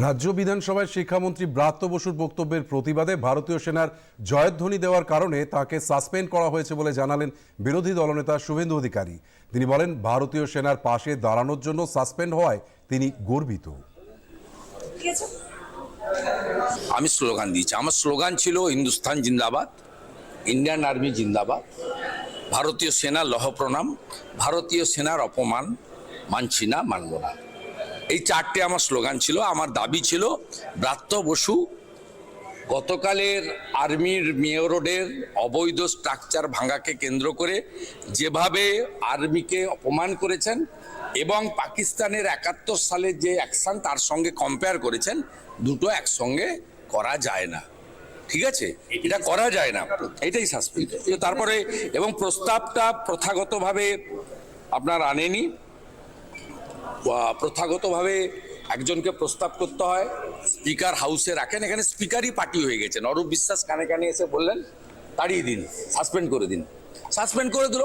রাজ্য বিধানসভায় শিক্ষামন্ত্রী ব্রাত্য বসুর বক্তব্যের প্রতিবাদে ভারতীয় সেনার জয়ধ্বনি দেওয়ার কারণে তাকে সাসপেন্ড করা হয়েছে বলে জানালেন বিরোধী দলনেতা শুভেন্দু অধিকারী। তিনি বলেন ভারতীয় সেনার পাশে দাঁড়ানোর জন্য সাসপেন্ড হওয়ায় তিনি গর্বিত। আমি স্লোগান দিয়েছি। আমার স্লোগান ছিল হিন্দুস্তান জিন্দাবাদ ইন্ডিয়ান আর্মি জিন্দাবাদ। ভারতীয় সেনা লহ প্রণাম ভারতীয় সেনার অপমান মানছি না মানব না। এই চারটে আমার স্লোগান ছিল, আমার দাবি ছিল, ব্রাত্য বসু, গতকালের আর্মির মেয়র রোডের অবৈধ স্ট্রাকচার ভাঙাকে কেন্দ্র করে যেভাবে আর্মিকে অপমান করেছেন এবং পাকিস্তানের একাত্তর সালের যে অ্যাকশন তার সঙ্গে কম্পেয়ার করেছেন, দুটো একসঙ্গে করা যায় না। ঠিক আছে? এটা করা যায় না। এটাই সাসপেন্ড তারপরে, এবং প্রস্তাবটা প্রথাগতভাবে আপনার আনেনি। প্রথাগতভাবে একজনকে প্রস্তাব করতে হয়। স্পিকার হাউসে রাখেন। এখানে স্পিকারই পার্টি হয়ে গেছে অরূপ বিশ্বাস কানে কানে এসে বললেন, তাড়িয়ে দিন সাসপেন্ড করে দিন। সাসপেন্ড করে দিল।